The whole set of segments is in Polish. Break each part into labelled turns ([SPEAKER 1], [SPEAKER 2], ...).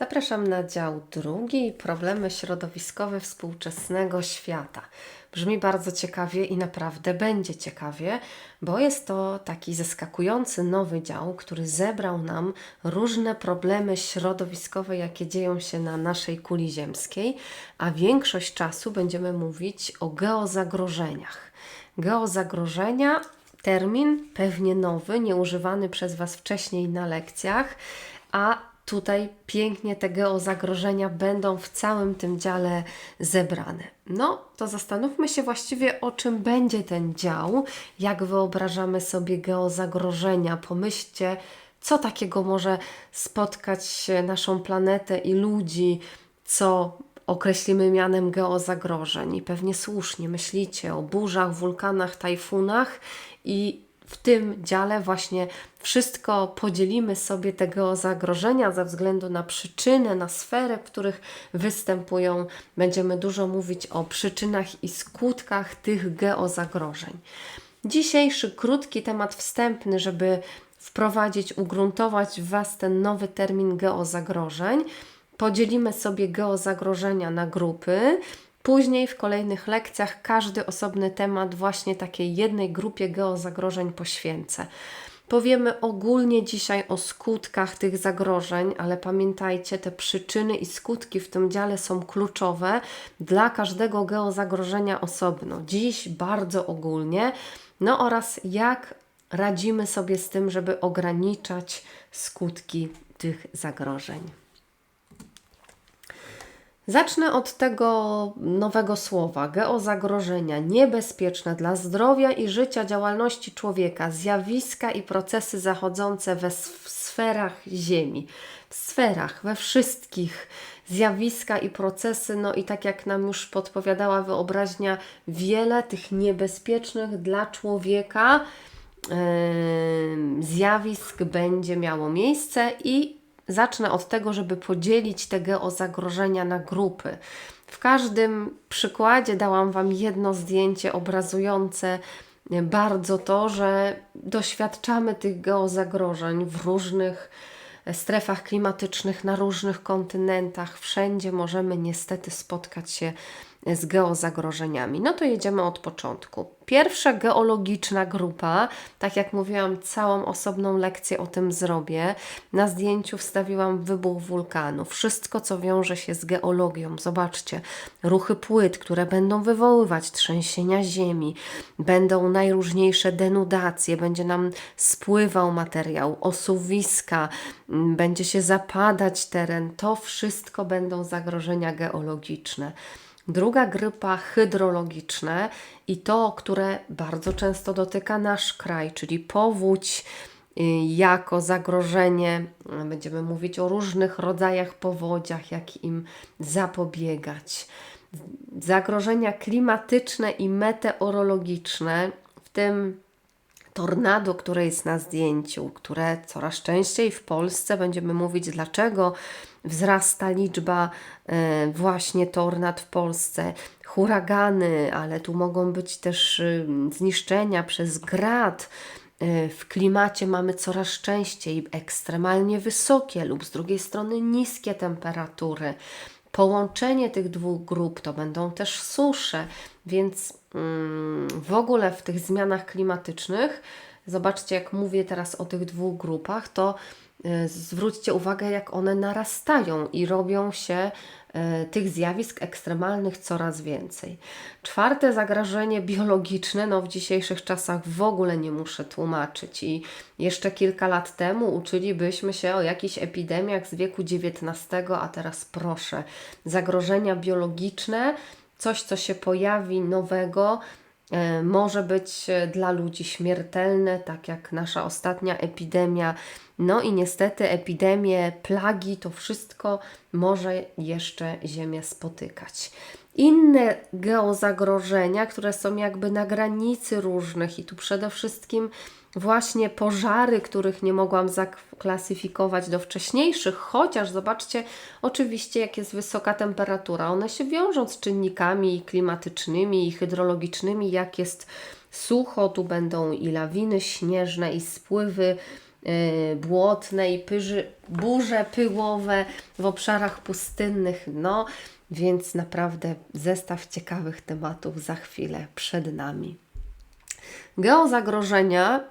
[SPEAKER 1] Zapraszam na dział drugi problemy środowiskowe współczesnego świata. Brzmi bardzo ciekawie i naprawdę będzie ciekawie, bo jest to taki zaskakujący nowy dział, który zebrał nam różne problemy środowiskowe, jakie dzieją się na naszej kuli ziemskiej, a większość czasu będziemy mówić o geozagrożeniach. Geozagrożenia termin pewnie nowy, nieużywany przez Was wcześniej na lekcjach, a tutaj pięknie te geozagrożenia będą w całym tym dziale zebrane. No, to zastanówmy się właściwie o czym będzie ten dział, jak wyobrażamy sobie geozagrożenia. Pomyślcie, co takiego może spotkać naszą planetę i ludzi, co określimy mianem geozagrożeń. I pewnie słusznie myślicie o burzach, wulkanach, tajfunach i w tym dziale właśnie wszystko podzielimy sobie te geozagrożenia ze względu na przyczynę, na sferę, w których występują. Będziemy dużo mówić o przyczynach i skutkach tych geozagrożeń. Dzisiejszy krótki temat wstępny, żeby wprowadzić, ugruntować w Was ten nowy termin geozagrożeń. Podzielimy sobie geozagrożenia na grupy. Później w kolejnych lekcjach każdy osobny temat właśnie takiej jednej grupie geozagrożeń poświęcę. Powiemy ogólnie dzisiaj o skutkach tych zagrożeń, ale pamiętajcie, te przyczyny i skutki w tym dziale są kluczowe dla każdego geozagrożenia osobno. Dziś bardzo ogólnie, no oraz jak radzimy sobie z tym, żeby ograniczać skutki tych zagrożeń. Zacznę od tego nowego słowa. Geozagrożenia, niebezpieczne dla zdrowia i życia działalności człowieka, zjawiska i procesy zachodzące we sferach Ziemi, w sferach, we wszystkich zjawiska i procesy, no i tak jak nam już podpowiadała wyobraźnia, wiele tych niebezpiecznych dla człowieka zjawisk będzie miało miejsce i Zacznę od tego, żeby podzielić te geozagrożenia na grupy. W każdym przykładzie dałam Wam jedno zdjęcie obrazujące bardzo to, że doświadczamy tych geozagrożeń w różnych strefach klimatycznych, na różnych kontynentach. Wszędzie możemy niestety spotkać się z geozagrożeniami. No to jedziemy od początku. Pierwsza geologiczna grupa, tak jak mówiłam, całą osobną lekcję o tym zrobię. Na zdjęciu wstawiłam wybuch wulkanu, wszystko co wiąże się z geologią. Zobaczcie, ruchy płyt, które będą wywoływać trzęsienia ziemi, będą najróżniejsze denudacje, będzie nam spływał materiał, osuwiska, będzie się zapadać teren. To wszystko będą zagrożenia geologiczne. Druga grupa hydrologiczne i to, które bardzo często dotyka nasz kraj, czyli powódź y, jako zagrożenie. Będziemy mówić o różnych rodzajach powodziach, jak im zapobiegać. Zagrożenia klimatyczne i meteorologiczne, w tym tornado, które jest na zdjęciu, które coraz częściej w Polsce będziemy mówić, dlaczego wzrasta liczba e, właśnie tornad w Polsce, huragany, ale tu mogą być też y, zniszczenia przez grad. E, w klimacie mamy coraz częściej ekstremalnie wysokie lub z drugiej strony niskie temperatury. Połączenie tych dwóch grup to będą też susze, więc mm, w ogóle w tych zmianach klimatycznych, zobaczcie, jak mówię teraz o tych dwóch grupach, to E, zwróćcie uwagę, jak one narastają i robią się e, tych zjawisk ekstremalnych coraz więcej. Czwarte zagrożenie biologiczne, no w dzisiejszych czasach w ogóle nie muszę tłumaczyć i jeszcze kilka lat temu uczylibyśmy się o jakichś epidemiach z wieku XIX, a teraz proszę, zagrożenia biologiczne, coś co się pojawi nowego, e, może być dla ludzi śmiertelne, tak jak nasza ostatnia epidemia no i niestety epidemie, plagi, to wszystko może jeszcze Ziemię spotykać. Inne geozagrożenia, które są jakby na granicy różnych, i tu przede wszystkim właśnie pożary, których nie mogłam zaklasyfikować do wcześniejszych, chociaż zobaczcie, oczywiście, jak jest wysoka temperatura, one się wiążą z czynnikami klimatycznymi i hydrologicznymi, jak jest sucho, tu będą i lawiny śnieżne, i spływy y, błotne i pyży, burze pyłowe w obszarach pustynnych. No, więc naprawdę zestaw ciekawych tematów za chwilę przed nami. Geozagrożenia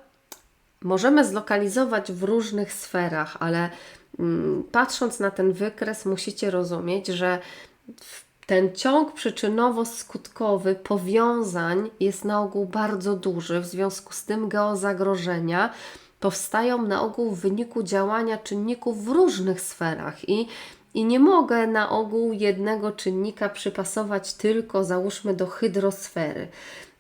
[SPEAKER 1] możemy zlokalizować w różnych sferach, ale mm, patrząc na ten wykres, musicie rozumieć, że ten ciąg przyczynowo-skutkowy powiązań jest na ogół bardzo duży, w związku z tym geozagrożenia powstają na ogół w wyniku działania czynników w różnych sferach i i nie mogę na ogół jednego czynnika przypasować tylko, załóżmy, do hydrosfery.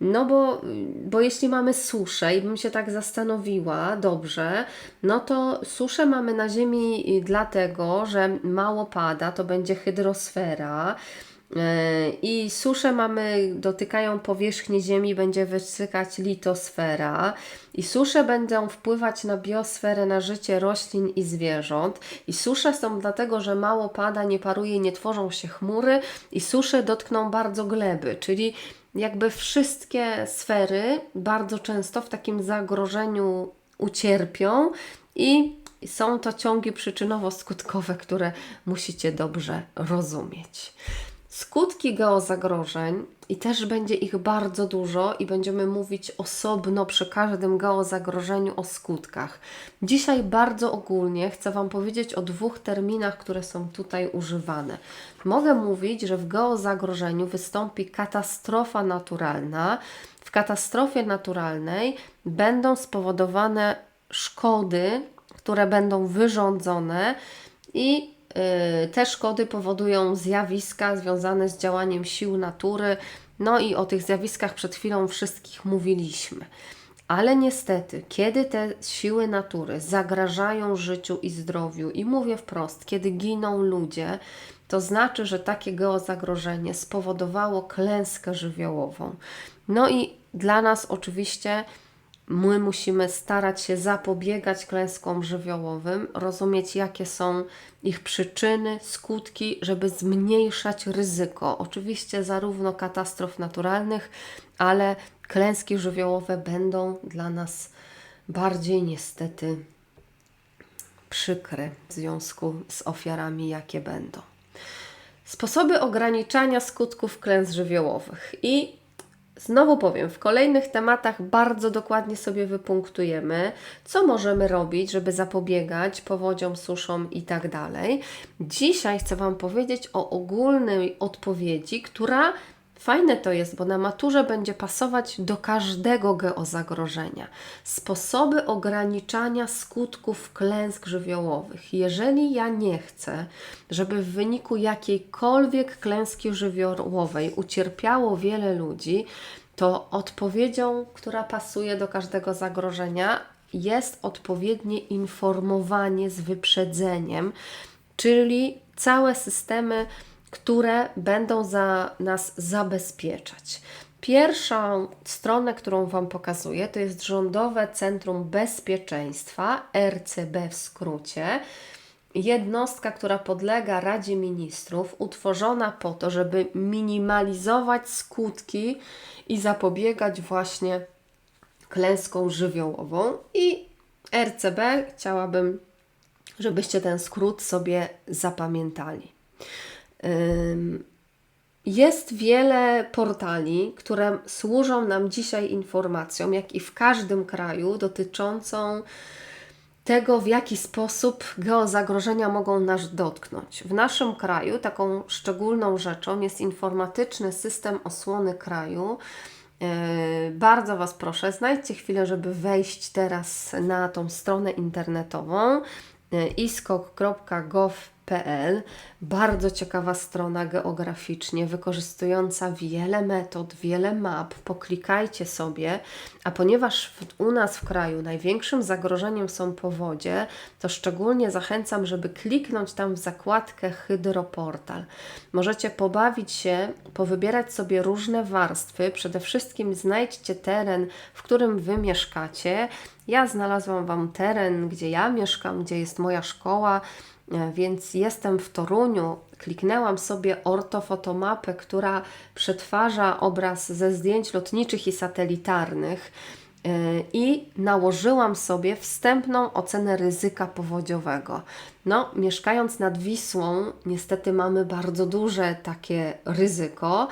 [SPEAKER 1] No bo, bo jeśli mamy suszę i bym się tak zastanowiła dobrze, no to suszę mamy na Ziemi dlatego, że mało pada, to będzie hydrosfera. E, I susze mamy, dotykają powierzchni Ziemi, będzie wysykać litosfera. I susze będą wpływać na biosferę, na życie roślin i zwierząt. I susze są dlatego, że mało pada, nie paruje, nie tworzą się chmury. I susze dotkną bardzo gleby, czyli jakby wszystkie sfery bardzo często w takim zagrożeniu ucierpią i są to ciągi przyczynowo-skutkowe, które musicie dobrze rozumieć. Skutki geozagrożeń, i też będzie ich bardzo dużo, i będziemy mówić osobno przy każdym geozagrożeniu o skutkach. Dzisiaj bardzo ogólnie chcę Wam powiedzieć o dwóch terminach, które są tutaj używane. Mogę mówić, że w geozagrożeniu wystąpi katastrofa naturalna. W katastrofie naturalnej będą spowodowane szkody, które będą wyrządzone i te szkody powodują zjawiska związane z działaniem sił natury. No i o tych zjawiskach przed chwilą wszystkich mówiliśmy. Ale niestety, kiedy te siły natury zagrażają życiu i zdrowiu, i mówię wprost, kiedy giną ludzie, to znaczy, że takie geozagrożenie spowodowało klęskę żywiołową. No i dla nas oczywiście My musimy starać się zapobiegać klęskom żywiołowym, rozumieć jakie są ich przyczyny, skutki, żeby zmniejszać ryzyko. Oczywiście zarówno katastrof naturalnych, ale klęski żywiołowe będą dla nas bardziej niestety przykre w związku z ofiarami, jakie będą. Sposoby ograniczania skutków klęsk żywiołowych i Znowu powiem, w kolejnych tematach bardzo dokładnie sobie wypunktujemy, co możemy robić, żeby zapobiegać powodziom, suszom i tak dalej. Dzisiaj chcę Wam powiedzieć o ogólnej odpowiedzi, która Fajne to jest, bo na maturze będzie pasować do każdego geozagrożenia. Sposoby ograniczania skutków klęsk żywiołowych. Jeżeli ja nie chcę, żeby w wyniku jakiejkolwiek klęski żywiołowej ucierpiało wiele ludzi, to odpowiedzią, która pasuje do każdego zagrożenia, jest odpowiednie informowanie z wyprzedzeniem, czyli całe systemy które będą za nas zabezpieczać. Pierwszą stronę, którą Wam pokazuję, to jest Rządowe Centrum Bezpieczeństwa, RCB w skrócie. Jednostka, która podlega Radzie Ministrów, utworzona po to, żeby minimalizować skutki i zapobiegać właśnie klęską żywiołową. I RCB chciałabym, żebyście ten skrót sobie zapamiętali. Jest wiele portali, które służą nam dzisiaj informacją, jak i w każdym kraju, dotyczącą tego, w jaki sposób geozagrożenia mogą nas dotknąć. W naszym kraju taką szczególną rzeczą jest informatyczny system osłony kraju. Yy, bardzo Was proszę, znajdźcie chwilę, żeby wejść teraz na tą stronę internetową yy, iskok.gov.pl PL. Bardzo ciekawa strona geograficznie, wykorzystująca wiele metod, wiele map. Poklikajcie sobie, a ponieważ w, u nas w kraju największym zagrożeniem są powodzie, to szczególnie zachęcam, żeby kliknąć tam w zakładkę Hydroportal. Możecie pobawić się, powybierać sobie różne warstwy. Przede wszystkim znajdźcie teren, w którym Wy mieszkacie. Ja znalazłam Wam teren, gdzie ja mieszkam, gdzie jest moja szkoła więc jestem w Toruniu. Kliknęłam sobie ortofotomapę, która przetwarza obraz ze zdjęć lotniczych i satelitarnych. Yy, i nałożyłam sobie wstępną ocenę ryzyka powodziowego. No, mieszkając nad Wisłą, niestety mamy bardzo duże takie ryzyko.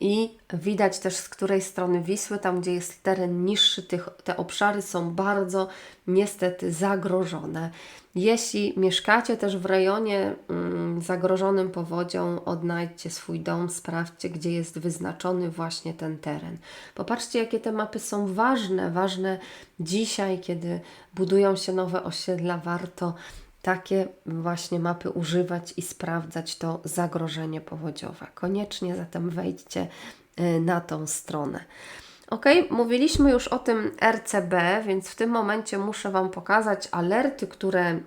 [SPEAKER 1] I widać też z której strony Wisły, tam gdzie jest teren niższy, tych, te obszary są bardzo niestety zagrożone. Jeśli mieszkacie też w rejonie mm, zagrożonym powodzią, odnajdźcie swój dom, sprawdźcie, gdzie jest wyznaczony właśnie ten teren. Popatrzcie, jakie te mapy są ważne, ważne dzisiaj, kiedy budują się nowe osiedla, warto takie właśnie mapy używać i sprawdzać to zagrożenie powodziowe. Koniecznie zatem wejdźcie y, na tą stronę. Ok, mówiliśmy już o tym RCB, więc w tym momencie muszę Wam pokazać alerty, które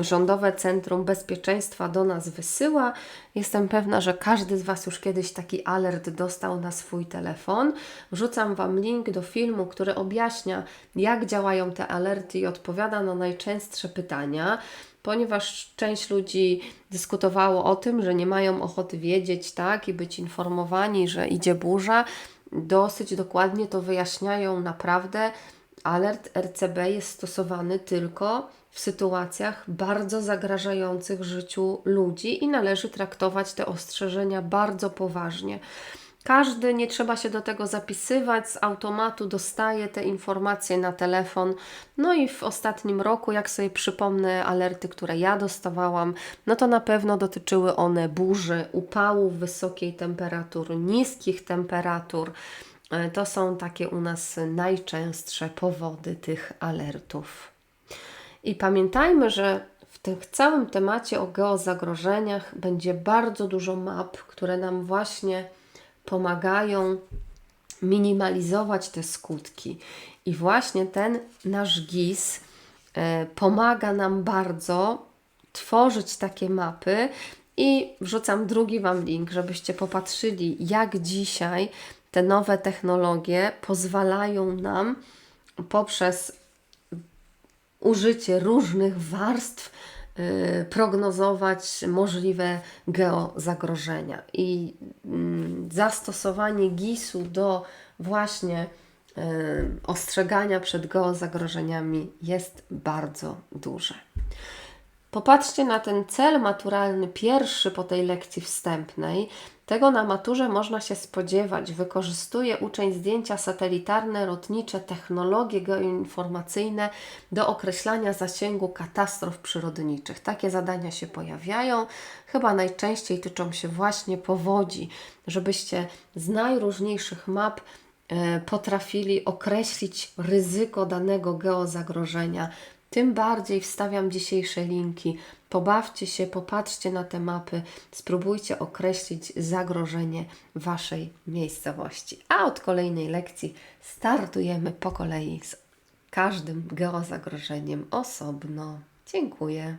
[SPEAKER 1] Rządowe Centrum Bezpieczeństwa do nas wysyła. Jestem pewna, że każdy z Was już kiedyś taki alert dostał na swój telefon. Wrzucam Wam link do filmu, który objaśnia, jak działają te alerty i odpowiada na najczęstsze pytania ponieważ część ludzi dyskutowało o tym, że nie mają ochoty wiedzieć, tak, i być informowani, że idzie burza, dosyć dokładnie to wyjaśniają naprawdę. Alert RCB jest stosowany tylko w sytuacjach bardzo zagrażających życiu ludzi i należy traktować te ostrzeżenia bardzo poważnie. Każdy, nie trzeba się do tego zapisywać, z automatu dostaje te informacje na telefon. No i w ostatnim roku, jak sobie przypomnę alerty, które ja dostawałam, no to na pewno dotyczyły one burzy, upałów, wysokiej temperatury, niskich temperatur. E, to są takie u nas najczęstsze powody tych alertów. I pamiętajmy, że w tym całym temacie o geozagrożeniach będzie bardzo dużo map, które nam właśnie pomagają minimalizować te skutki. I właśnie ten nasz GIS e, pomaga nam bardzo tworzyć takie mapy. I wrzucam drugi Wam link, żebyście popatrzyli, jak dzisiaj te nowe technologie pozwalają nam poprzez użycie różnych warstw Y, prognozować możliwe geozagrożenia. I mm, zastosowanie GIS-u do właśnie y, ostrzegania przed geozagrożeniami jest bardzo duże. Popatrzcie na ten cel maturalny pierwszy po tej lekcji wstępnej. Tego na maturze można się spodziewać. Wykorzystuje uczeń zdjęcia satelitarne, lotnicze, technologie geoinformacyjne do określania zasięgu katastrof przyrodniczych. Takie zadania się pojawiają. Chyba najczęściej tyczą się właśnie powodzi, żebyście z najróżniejszych map e, potrafili określić ryzyko danego geozagrożenia, tym bardziej wstawiam dzisiejsze linki. Pobawcie się, popatrzcie na te mapy, spróbujcie określić zagrożenie Waszej miejscowości. A od kolejnej lekcji startujemy po kolei z każdym geozagrożeniem osobno. Dziękuję.